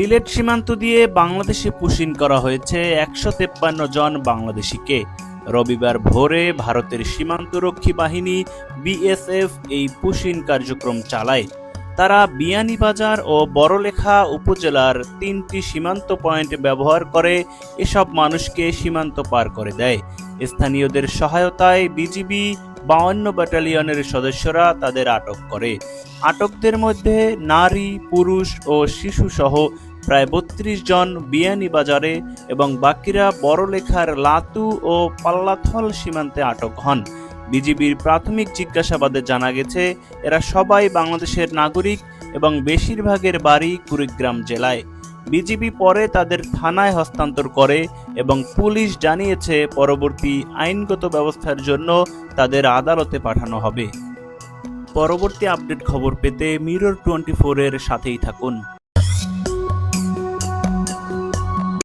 সিলেট সীমান্ত দিয়ে বাংলাদেশে পুশিন করা হয়েছে একশো তেপ্পান্ন জন বাংলাদেশিকে। রবিবার ভোরে ভারতের সীমান্তরক্ষী বাহিনী বিএসএফ এই পুশিন কার্যক্রম চালায়। তারা বিয়ানীবাজার ও বড়লেখা উপজেলার তিনটি সীমান্ত পয়েন্ট ব্যবহার করে এসব মানুষকে সীমান্ত পার করে দেয়। স্থানীয়দের সহায়তায় বিজিবি বাউন্ন ব্যাটালিয়নের সদস্যরা তাদের আটক করে। আটকদের মধ্যে নারী, পুরুষ ও শিশু সহ প্রায় বত্রিশ জন বিয়ানীবাজারে এবং বাকিরা বড়লেখার লাতু ও পাল্লাথল সীমান্তে আটক হন। বিজিবির প্রাথমিক জিজ্ঞাসাবাদে জানা গেছে, এরা সবাই বাংলাদেশের নাগরিক এবং বেশিরভাগের বাড়ি কুড়িগ্রাম জেলায়। বিজিবি পরে তাদের থানায় হস্তান্তর করে এবং পুলিশ জানিয়েছে, পরবর্তী আইনগত ব্যবস্থার জন্য তাদের আদালতে পাঠানো হবে। পরবর্তী আপডেট খবর পেতে মিরর টোয়েন্টি ফোরের সাথেই থাকুন।